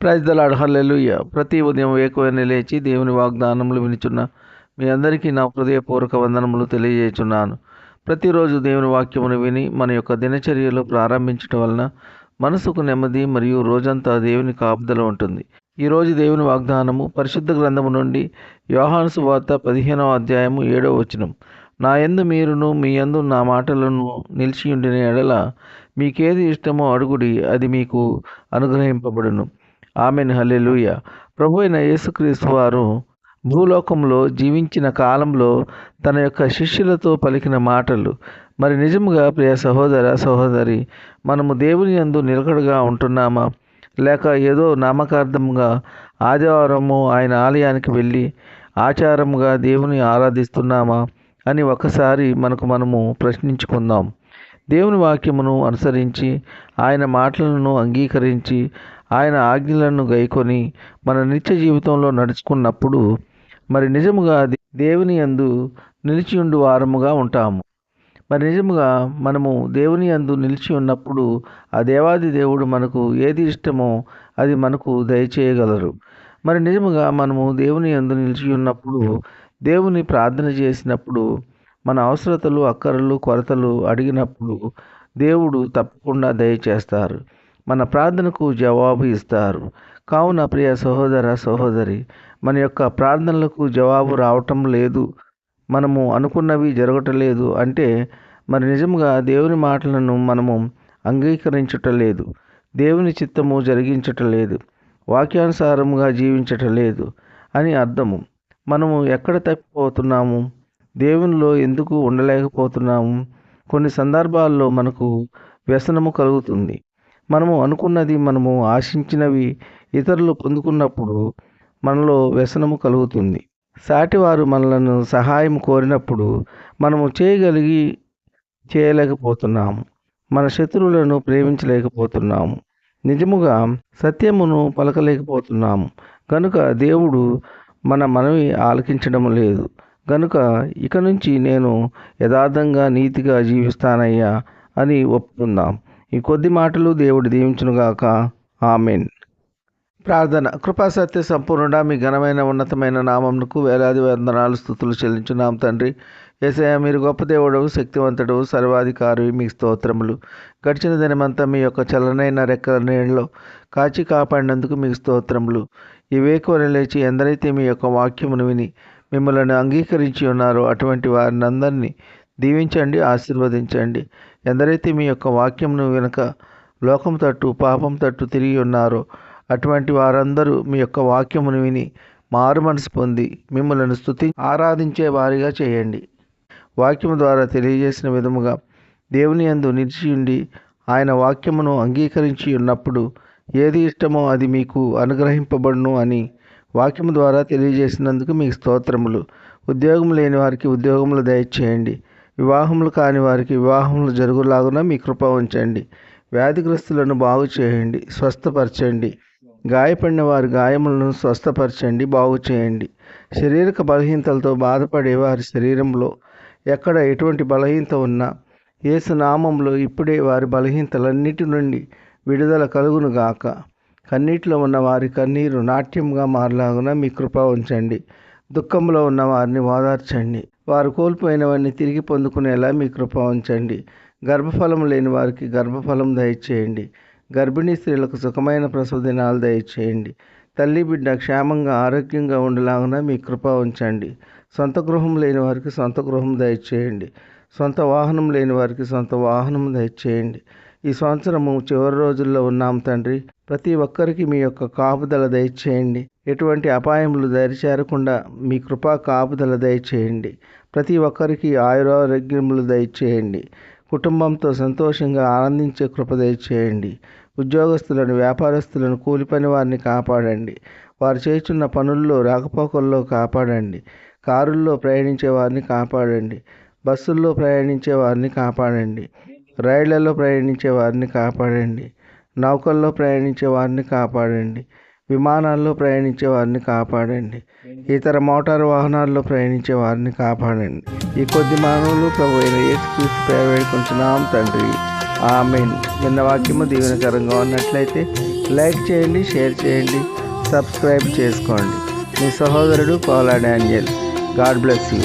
Praise the Lord హల్లెలూయ ప్రతి ఉదయం వేకువని లేచి దేవుని వాగ్దానములు వినిచున్న మీ అందరికీ నా హృదయపూర్వక వందనములు తెలియజేస్తున్నాను ప్రతిరోజు దేవుని వాక్యమును విని మన యొక్క దినచర్యలు ప్రారంభించడం వలన మనసుకు నెమ్మది మరియు రోజంతా దేవుని కాపుదల ఉంటుంది. ఈరోజు దేవుని వాగ్దానము పరిశుద్ధ గ్రంథము నుండి యోహాను వార్త పదిహేనవ అధ్యాయము ఏడవ వచనం. నా యందు మీరును మీ యందు నా మాటలను నిలిచియుండిన ఎడల మీకేది ఇష్టమో అడుగుడి అది మీకు అనుగ్రహింపబడును. ఆమెను హలెలుయ ప్రభు అయిన యేసుక్రీస్తు వారు భూలోకంలో జీవించిన కాలంలో తన యొక్క శిష్యులతో పలికిన మాటలు. మరి నిజముగా ప్రియ సహోదర సహోదరి మనము దేవుని యందు నిలకడగా ఉంటున్నామా? లేక ఏదో నామకార్థంగా ఆదివారము ఆయన ఆలయానికి వెళ్ళి ఆచారముగా దేవుని ఆరాధిస్తున్నామా అని ఒకసారి మనకు మనము ప్రశ్నించుకుందాం. దేవుని వాక్యమును అనుసరించి ఆయన మాటలను అంగీకరించి ఆయన ఆజ్ఞలను గైకొని మన నిత్య జీవితంలో నడుచుకున్నప్పుడు మరి నిజముగా దేవుని అందు నిలిచి ఉండు వారముగా ఉంటాము. మరి నిజముగా మనము దేవుని యందు నిలిచి ఉన్నప్పుడు ఆ దేవాది దేవుడు మనకు ఏది ఇష్టమో అది మనకు దయచేయగలరు. మరి నిజముగా మనము దేవుని యందు నిలిచి ఉన్నప్పుడు దేవుని ప్రార్థన చేసినప్పుడు మన అవసరతలు అక్కరలు కొరతలు అడిగినప్పుడు దేవుడు తప్పకుండా దయచేస్తారు. మన ప్రార్థనకు జవాబు ఇస్తారు. కావున ప్రియ సహోదర సహోదరి మన యొక్క ప్రార్థనలకు జవాబు రావటం లేదు. మనము అనుకున్నవి జరగటలేదు అంటే మరి నిజంగా దేవుని మాటలను మనము అంగీకరించటలేదు. దేవుని చిత్తము జరిగించటలేదు. వాక్యానుసారముగా జీవించటలేదు అని అర్థము. మనము ఎక్కడ తప్పిపోతున్నాము? దేవునిలో ఎందుకు ఉండలేకపోతున్నాము? కొన్ని సందర్భాల్లో మనకు వ్యసనము కలుగుతుంది. మనము అనుకున్నది మనము ఆశించినవి ఇతరులు పొందుకున్నప్పుడు మనలో వ్యసనము కలుగుతుంది. సాటివారు మనలను సహాయం కోరినప్పుడు మనము చేయగలిగి చేయలేకపోతున్నాము. మన శత్రువులను ప్రేమించలేకపోతున్నాము. నిజముగా సత్యమును పలకలేకపోతున్నాము. కనుక దేవుడు మన మనవి ఆలకించడం లేదు. కనుక ఇక నుంచి నేను యథార్థంగా నీతిగా జీవిస్తానయ్యా అని ఒప్పుకుందాం. ఈ కొద్ది మాటలు దేవుడు దీవించునుగాక. ఆమెన్. ప్రార్థన. కృపా సత్య సంపూర్ణ మీ ఘనమైన ఉన్నతమైన నామంకు వేలాది వందనాలు స్థుతులు చెల్లించున్నాం తండ్రి. ఏసయ మీరు గొప్ప దేవుడు శక్తివంతుడు సర్వాధికారి మీ స్తోత్రములు. గడిచిన దినమంతా మీ యొక్క చలనైన రెక్కల నీళ్ళలో కాచి కాపాడినందుకు మీకు స్తోత్రములు. ఈ వేకువని లేచి ఎందరైతే మీ యొక్క వాక్యమును విని మిమ్మల్ని అంగీకరించి ఉన్నారో అటువంటి వారిని అందరినీ దీవించండి ఆశీర్వదించండి. ఎందరైతే మీ యొక్క వాక్యంను వెనుక లోకం తట్టు పాపం తట్టు తిరిగి ఉన్నారో అటువంటి వారందరూ మీ యొక్క వాక్యమును విని మారు మనసు పొంది మిమ్మల్ని స్థుతి ఆరాధించే వారిగా చేయండి. వాక్యము ద్వారా తెలియజేసిన విధముగా దేవుని యందు నిలిచి ఉండి ఆయన వాక్యమును అంగీకరించి ఉన్నప్పుడు ఏది ఇష్టమో అది మీకు అనుగ్రహింపబడును అని వాక్యము ద్వారా తెలియజేసినందుకు మీకు స్తోత్రములు. ఉద్యోగం లేని వారికి ఉద్యోగములు దయచేయండి. వివాహములు కాని వారికి వివాహములు జరుగులాగున మీ కృప ఉంచండి. వ్యాధిగ్రస్తులను బాగు చేయండి స్వస్థపరచండి. గాయపడిన వారి గాయములను స్వస్థపరచండి బాగు చేయండి శారీరక బలహీనతలతో బాధపడే వారి శరీరంలో ఎక్కడ ఎటువంటి బలహీనత ఉన్నా యేసు నామంలో ఇప్పుడే వారి బలహీనతలన్నిటి నుండి విడుదల కలుగును గాక. కన్నీటిలో ఉన్న వారి కన్నీరు నాట్యంగా మారలాగున మీ కృప ఉంచండి. దుఃఖంలో ఉన్న వారిని ఓదార్చండి. వారు కోల్పోయినవన్నీ తిరిగి పొందుకునేలా మీ కృప ఉంచండి. గర్భఫలం లేని వారికి గర్భఫలం దయచేయండి. గర్భిణీ స్త్రీలకు సుఖమైన ప్రసవ దినాలు దయచేయండి. తల్లి బిడ్డ క్షేమంగా ఆరోగ్యంగా ఉండలాగున మీ కృప ఉంచండి. సొంత గృహం లేని వారికి సొంత గృహం దయచేయండి. సొంత వాహనం లేని వారికి సొంత వాహనం దయచేయండి. ఈ సంవత్సరము చివరి రోజుల్లో ఉన్నాం తండ్రి. ప్రతి ఒక్కరికి మీ యొక్క కాపుదల దయచేయండి. ఎటువంటి అపాయములు దరిచేరకుండా మీ కృపా కాపుదల దయచేయండి. ప్రతి ఒక్కరికి ఆయురారోగ్యములు దయచేయండి. కుటుంబంతో సంతోషంగా ఆనందించే కృప దయచేయండి. ఉద్యోగస్తులను వ్యాపారస్తులను కూలిపని వారిని కాపాడండి. వారు చేస్తున్న పనుల్లో రాకపోకల్లో కాపాడండి. కారుల్లో ప్రయాణించే వారిని కాపాడండి. బస్సుల్లో ప్రయాణించే వారిని కాపాడండి. రైళ్ళలో ప్రయాణించే వారిని కాపాడండి. నౌకల్లో ప్రయాణించే వారిని కాపాడండి. విమానాల్లో ప్రయాణించే వారిని కాపాడండి. ఇతర మోటారు వాహనాల్లో ప్రయాణించే వారిని కాపాడండి. ఈ కొద్ది మానవులు ప్రభు అయిన యేసుక్రీస్తు పేరు వేడుకుంటున్నాం తండ్రి. ఆమెన్. నిన్న వాక్యము దీవెనకరంగా ఉన్నట్లయితే లైక్ చేయండి షేర్ చేయండి సబ్స్క్రైబ్ చేసుకోండి. మీ సహోదరుడు Kola Daniel. God bless you.